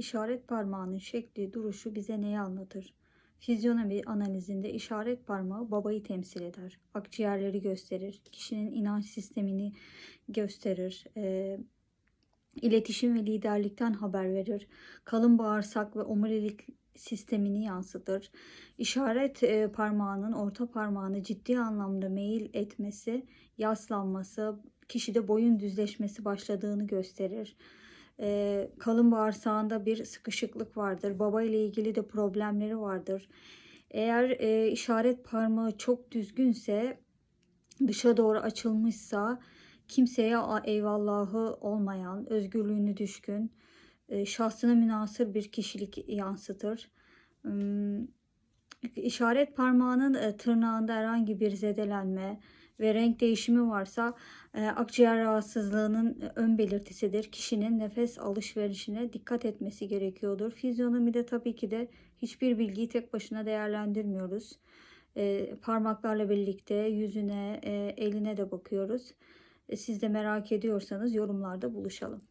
İşaret parmağının şekli, duruşu bize neyi anlatır? Fizyonomi analizinde işaret parmağı babayı temsil eder. Akciğerleri gösterir. Kişinin inanç sistemini gösterir. Ee, iletişim ve liderlikten haber verir. Kalın bağırsak ve omurilik sistemini yansıtır. İşaret e, parmağının orta parmağını ciddi anlamda meyil etmesi, yaslanması, kişide boyun düzleşmesi başladığını gösterir. E, kalın bağırsağında bir sıkışıklık vardır. Baba ile ilgili de problemleri vardır. Eğer e, işaret parmağı çok düzgünse, dışa doğru açılmışsa, kimseye eyvallahı olmayan, özgürlüğünü düşkün, e, şahsına münasır bir kişilik yansıtır. Hmm, İşaret parmağının e, tırnağında herhangi bir zedelenme ve renk değişimi varsa e, akciğer rahatsızlığının e, ön belirtisidir. Kişinin nefes alışverişine dikkat etmesi gerekiyordur. Fizyonomide tabii ki de hiçbir bilgiyi tek başına değerlendirmiyoruz. E, parmaklarla birlikte yüzüne, eline de bakıyoruz. Siz de merak ediyorsanız yorumlarda buluşalım.